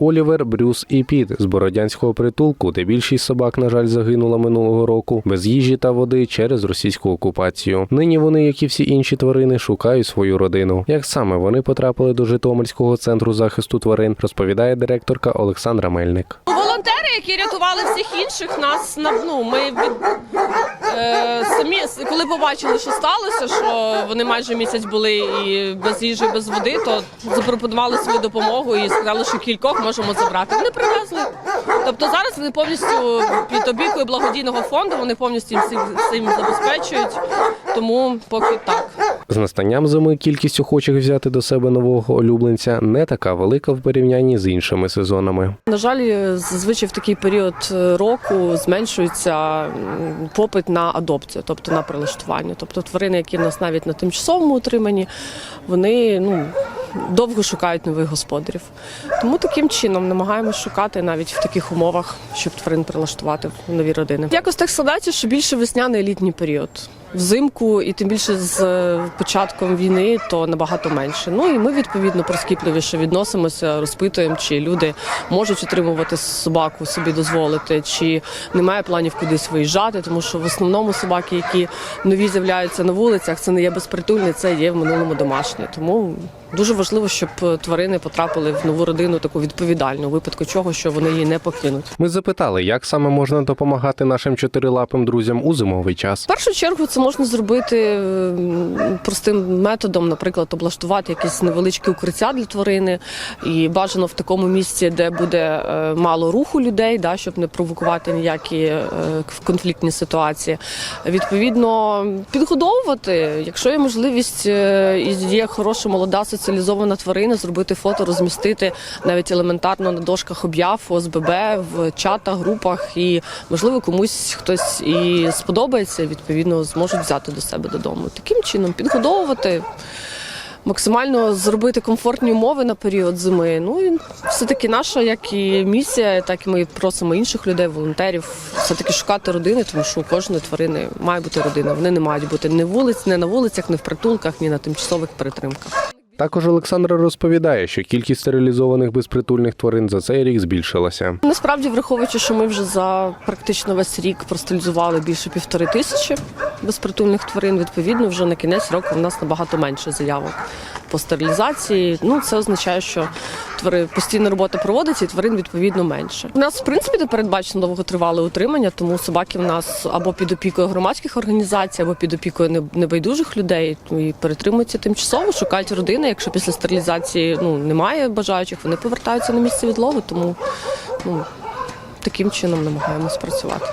Олівер, Брюс і Піт з бородянського притулку, де більшість собак, на жаль, загинула минулого року без їжі та води через російську окупацію. Нині вони, як і всі інші тварини, шукають свою родину. Як саме вони потрапили до Житомирського центру захисту тварин, розповідає директорка Олександра Мельник. Волонтери, які рятували всіх інших, нас на ну, ми самі коли побачили, що сталося, що вони майже місяць були і без їжі, і без води, то запропонували свою допомогу і сказали, що кількох можемо забрати. Вони привезли. Тобто зараз вони повністю під опікою благодійного фонду, вони повністю їм цим, цим забезпечують. Тому поки так. З настанням зими кількість охочих взяти до себе нового улюбленця не така велика в порівнянні з іншими сезонами. На жаль, зазвичай в такий період е, року зменшується попит на адопцію, тобто на прилаштування. Тобто тварини, які у нас навіть на тимчасовому утриманні, вони ну. Довго шукають нових господарів, тому таким чином намагаємося шукати навіть в таких умовах, щоб тварин прилаштувати в нові родини. Якось так складається, що більше весняний літній період. Взимку і тим більше з е, початком війни, то набагато менше. Ну і ми відповідно прискіпливіше відносимося, розпитуємо, чи люди можуть утримувати собаку, собі дозволити, чи немає планів кудись виїжджати, тому що в основному собаки, які нові з'являються на вулицях, це не є безпритульні, це є в минулому домашні. Тому дуже важливо, щоб тварини потрапили в нову родину таку відповідальну, у випадку чого, що вони її не покинуть. Ми запитали, як саме можна допомагати нашим чотирилапим друзям у зимовий час. В першу чергу це можна зробити простим методом, наприклад, облаштувати якісь невеличкі укриття для тварини, і бажано в такому місці, де буде е, мало руху людей, да, щоб не провокувати ніякі е, конфліктні ситуації. Відповідно, підгодовувати, якщо є можливість е, і є хороша молода соціалізована тварина, зробити фото, розмістити навіть елементарно на дошках об'яв ОСББ в чатах, групах, і можливо комусь хтось і сподобається, відповідно зможуть взяти до себе додому. Таким чином підгодовувати. Максимально зробити комфортні умови на період зими. Ну і все-таки наша, як і місія, так і ми просимо інших людей, волонтерів, все-таки шукати родини, тому що у кожної тварини має бути родина. Вони не мають бути ні вулиць, не на вулицях, ні в притулках, ні на тимчасових перетримках. Також Олександра розповідає, що кількість стерилізованих безпритульних тварин за цей рік збільшилася. Насправді, враховуючи, що ми вже за практично весь рік простилізували більше півтори тисячі безпритульних тварин, відповідно, вже на кінець року в нас набагато менше заявок по стерилізації. Ну це означає, що твари постійна робота проводиться, і тварин відповідно менше. У нас в принципі не передбачено довготривале утримання, тому собаки в нас або під опікою громадських організацій, або під опікою небайдужих людей. Ну, І перетримуються тимчасово, шукають родини. Якщо після стерилізації ну немає бажаючих, вони повертаються на місце відлову. Тому ну таким чином намагаємось працювати.